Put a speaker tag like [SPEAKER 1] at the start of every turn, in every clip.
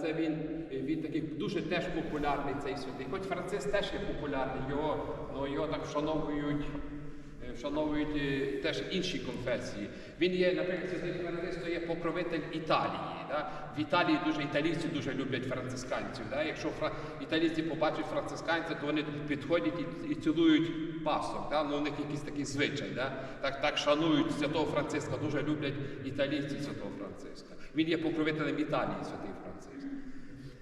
[SPEAKER 1] Це він, він такий дуже теж популярний цей святий. Хоч Францис теж є популярний, його, ну, його так вшановують, е, вшановують е, теж інші конфесії. Він є, наприклад, святий Франциск то є покровитель Італії. Да? В Італії дуже італійці дуже люблять францисканців. Да? Якщо фра... італійці побачать францисканця, то вони підходять і, і цілують пасок. Да? Ну, у них якийсь такий звичай. Да? Так, так шанують святого Франциска, дуже люблять італійці святого Франциска. Він є покровителем Італії, святий Франциск.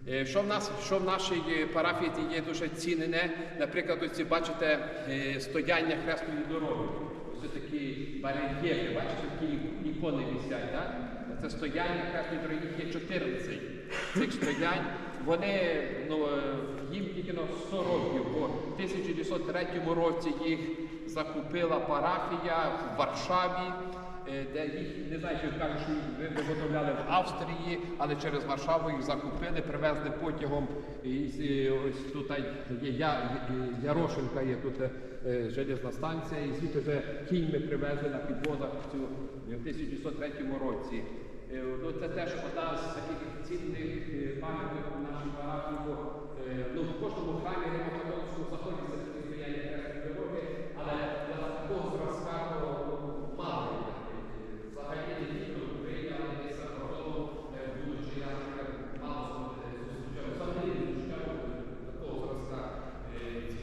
[SPEAKER 1] Е, Що в нас, що в нашій е, парафії є дуже цінене, наприклад, ось бачите е, стояння хресної дороги. Ось такі барельєфи, бачите, такі ікони висять. Так? Це стояння хресної дороги, їх є 14 цих стоянь. Вони ну, е, їм тільки на 100 років, бо в 1903 році їх закупила парафія в Варшаві. Е, де їх не знаю, чи кажуть, що їх виготовляли в Австрії, але через Варшаву їх закупили, привезли потягом. ось тут є Я- Ярошенка, є тут е, железна станція, і звідти вже кіньми привезли на цю в 1903 році. Е, Ну, це теж одна з таких цінних е, пам'яток у нашій парафії. Ну, в кожному храмі римокатолицькому знаходяться це стояння дороги, але для такого зразка то ну, мало. є. Взагалі не тільки в Україні, але десь за кордоном е, будуть, що я наприклад, мало е, зустрічав. Взагалі не зустрічав такого зразка е, ці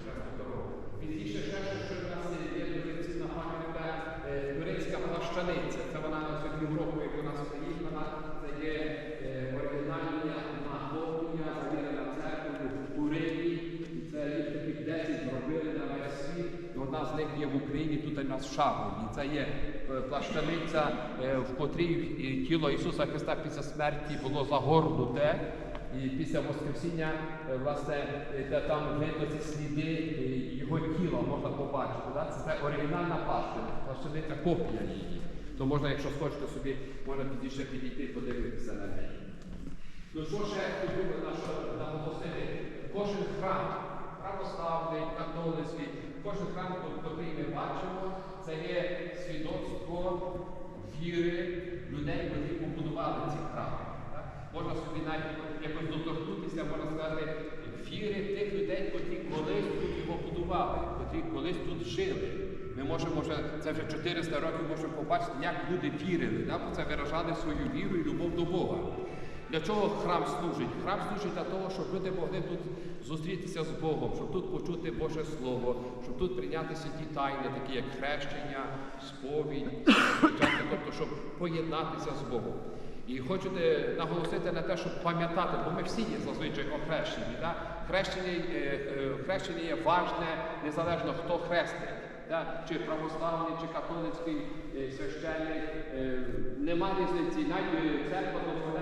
[SPEAKER 1] хресної дороги. Пізніше ще, що що в нас є дуже цінна пам'ятка е, турецька плащаниця. Це вона на всю Європу, як у нас приїхала. Це є е, оригінальна нагодня, завірена церквою у Римі. І Це їх таких 10 зробили на весь світ. І Одна з них є в Україні, тут у нас в Це є е, плащаниця, е, в котрій е, тіло Ісуса Христа після смерті було загорнуте. І після Воскресіння, власне, де там видно ці сліди його тіла можна побачити. Да? Це, оригінальна плащаниця, плащаниця копія її. То можна, якщо схочете собі, можна пізніше підійти і подивитися на неї. Ну що ще хотів наголосити? Кожен храм, православний, католицький, кожен храм, який ми бачимо, це є свідоцтво віри людей, які побудували ці храми. Можна собі навіть якось доторкнутися, можна сказати, віри тих людей, які колись тут його будували, які колись тут жили. Ми можемо вже, це вже 400 років можемо побачити, як люди вірили, да? бо це виражали свою віру і любов до Бога. Для чого храм служить? Храм служить для того, щоб люди могли тут зустрітися з Богом, щоб тут почути Боже Слово, щоб тут прийняти святі тайни, такі як хрещення, сповідь, тобто, щоб поєднатися з Богом. І хочу наголосити на те, щоб пам'ятати, бо ми всі є зазвичай охрещені. Да? Хрещення, е, е, хрещення є важне, незалежно хто хрестить. Да? Чи православний, чи католицький е, священник, нема різниці. Навіть церква дозволяє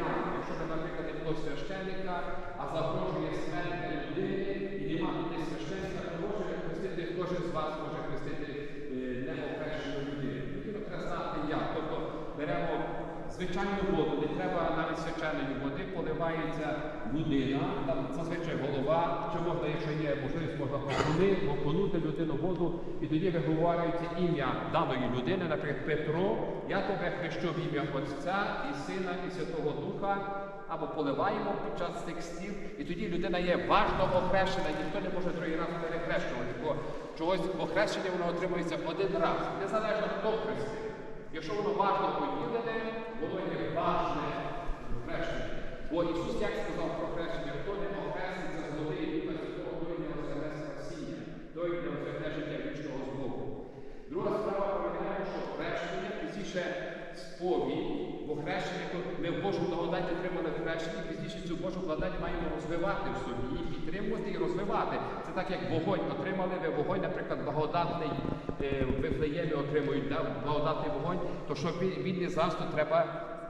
[SPEAKER 1] хрестити. Якщо, ви, наприклад, не було священника, а загрожує смерть для людини, і нема туди священника, то може хрестити, кожен з вас може хрестити е, неохрещену людину. Тоді треба знати як. Тобто беремо звичайну воду, не треба навіть свяченої води, поливається людина, там зазвичай голова, чи можна, якщо є можливість, можна окунути людину воду, і тоді виговорюється ім'я даної людини, наприклад, Петро, я тебе хрещу в ім'я Отця і Сина, і Святого Духа, або поливаємо під час цих стів, і тоді людина є важно охрещена, ніхто не може другий раз перехрещувати, бо чогось охрещення воно отримується один раз, незалежно хто хрестив. Якщо воно важно поділене, воно є важне хрещення. Бо Ісус як сказав про хрещення, хто не охреститься і Духа Святого, той не озове спасіння, той не озове життя вічного з Богом. Друга справа пам'ятаємо, що хрещення пізніше сповідь, бо хрещення, то ми в Божу благодать отримали хрещення, пізніше цю Божу благодать маємо розвивати в собі, і підтримувати і розвивати. Це так, як вогонь отримали ви вогонь, наприклад, благодатний е, Вифлеємі отримують да, благодатний вогонь, то щоб він, не згас, треба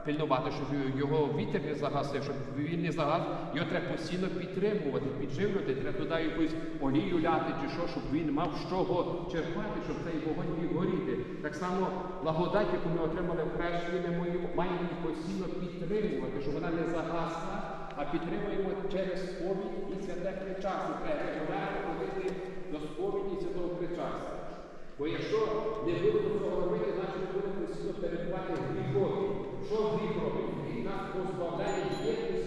[SPEAKER 1] пильнувати, щоб його вітер не загасив, щоб він не загас, його треба постійно підтримувати, підживлювати, треба туди якусь олію ляти чи що, щоб він мав з чого черпати, щоб цей вогонь міг горіти. Так само благодать, яку ми отримали в хрещенні, ми маємо- її постійно підтримувати, щоб вона не загасла, а підтримуємо через сповідь і святе причастя. Треба ходити до сповіді святого причастя. Бо якщо не будемо цього робити, значить будемо постійно перебувати в Прийшов гріх робив, він нас позбавляє єдності.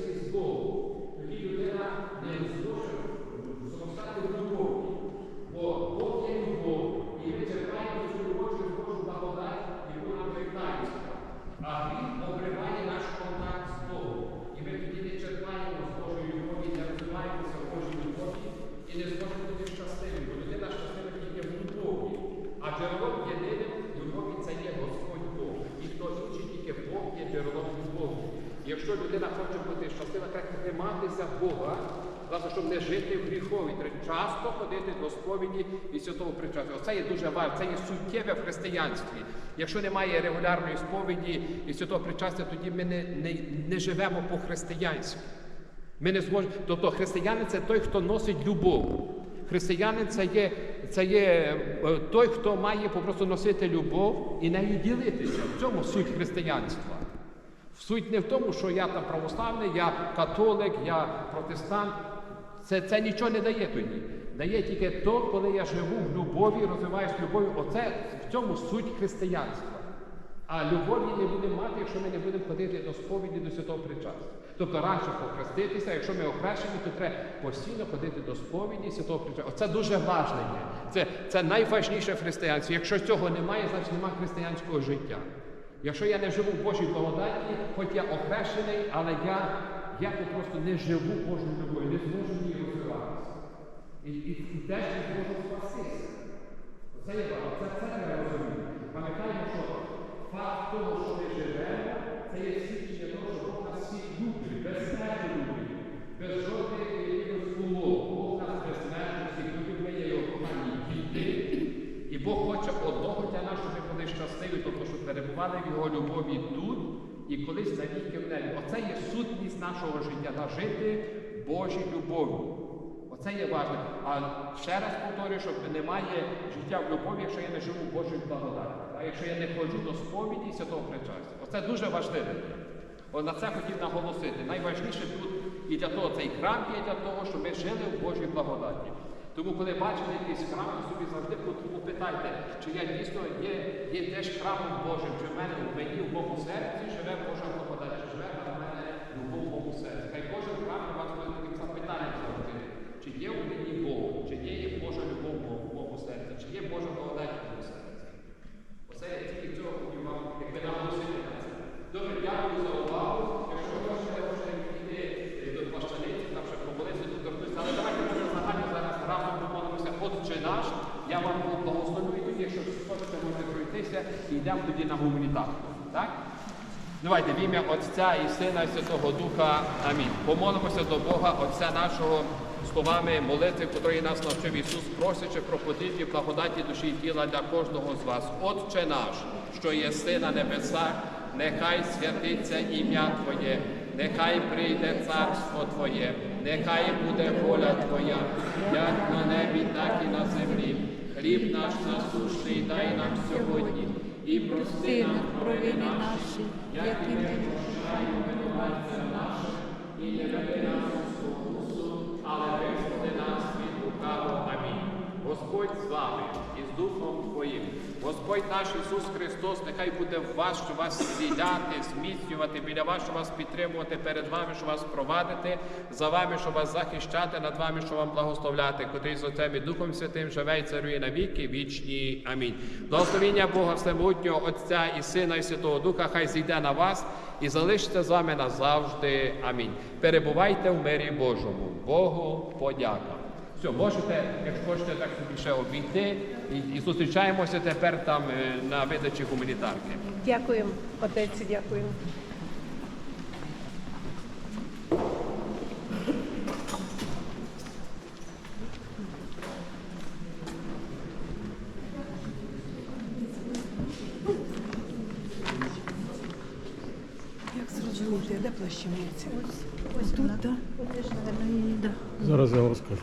[SPEAKER 1] Якщо людина хоче бути щаслива, треба триматися Бога, власне, щоб не жити в гріхові. Треба часто ходити до сповіді і святого причастя. Оце є дуже важливо, це є суттєве в християнстві. Якщо немає регулярної сповіді і святого причастя, тоді ми не, не, не живемо по-християнськи. Ми не зможемо. Тобто християнин це той, хто носить любов. Християнин це є, це є е, той, хто має попросту носити любов і нею ділитися. В цьому суть християнства. Суть не в тому, що я там православний, я католик, я протестант. Це, це нічого не дає тоді. Дає тільки то, коли я живу в любові, розвиваюся в любові. Оце в цьому суть християнства. А любові не будемо мати, якщо ми не будемо ходити до сповіді до святого причастя. Тобто раніше похреститися, якщо ми охрещені, то треба постійно ходити до сповіді святого причастя. Оце дуже важливе. Це, це найважніше в християнстві. Якщо цього немає, значить немає християнського життя. Якщо я не живу в Божій благодаті, хоч я охрещений, але я, я просто не живу Божою любов'ю, не зможу ній розвиватися. І, і, і теж не зможу спастися. Це є важливо, це, це треба розуміти. Пам'ятаємо, що факт того, що ми живемо, це є свідчення того, що Бог нас всіх любить, безмежно любить, без жодних якихось умов. Бог нас безмежно всіх любить, ми є його кохані діти. І Бог хоче одного для були щасливі, тобто, щоб перебували в його любові тут і колись навіки в небі. Оце є сутність нашого життя, да, жити Божій любов'ю. Оце є важливо. А ще раз повторюю, що немає життя в любові, якщо я не живу в Божій благодаті. А якщо я не ходжу до сповіді святого причастя. Оце дуже важливо. О, на це хотів наголосити. Найважніше тут і для того цей храм є для того, щоб ми жили в Божій благодаті. Тому, коли бачите якийсь храм, собі завжди попитайте, чи я дійсно є, є теж храмом Божим, чи в мене в мені в моєму серці живе Божа благодать, чи живе в мене любов в моєму серці. Хай кожен храм у вас буде таким запитанням завжди. Чи є в мені Бог, чи є Божа любов в моєму серці, чи є Божа благодать в моєму серці. Оце я тільки цього хотів вам якби наголосити на це. Добре, дякую за увагу. Якщо ви хочете вже йти е, до плащаниці, там ще помолитися, то торкнутися. Але давайте може загально зараз разом помолимося. Отче наш, я вам благословлю і якщо хочете, можете пройтися і йдемо тоді на гуманітарку. Так? Давайте в ім'я Отця і Сина і Святого Духа. Амінь. Помолимося до Бога, Отця нашого, словами молитви, котрої нас навчив Ісус, просячи про подібні благодаті душі і тіла для кожного з вас. Отче наш, що єси на небесах, нехай святиться ім'я Твоє, нехай прийде царство Твоє, нехай буде воля Твоя, як на небі, так і на землі. Хліб наш насущний дай нам сьогодні, і прости нам провини наші, як і ми прощаємо винуватця наших, і не веди нас у спокусу, але визволи нас від лукавого. Амінь. Господь з вами і з Духом Твоїм. Господь наш Ісус Христос, нехай буде в вас, що вас зціляти, зміцнювати біля вас, що вас підтримувати перед вами, що вас провадити, за вами, що вас захищати, над вами, що вам благословляти, котрий з Отцем і Духом Святим живе і царює на віки вічні. Амінь. Благословіння Бога Всемогутнього, Отця і Сина, і Святого Духа, хай зійде на вас і залишиться з вами назавжди. Амінь. Перебувайте в мирі Божому. Богу подяка. Все, можете, якщо хочете, так ще обійти і, і зустрічаємося тепер там е, на видачі гуманітарки.
[SPEAKER 2] Дякуємо, отець, дякуємо. Як зрозуміти, де плащаниця? Ось тут, так?
[SPEAKER 3] Зараз я вам скажу.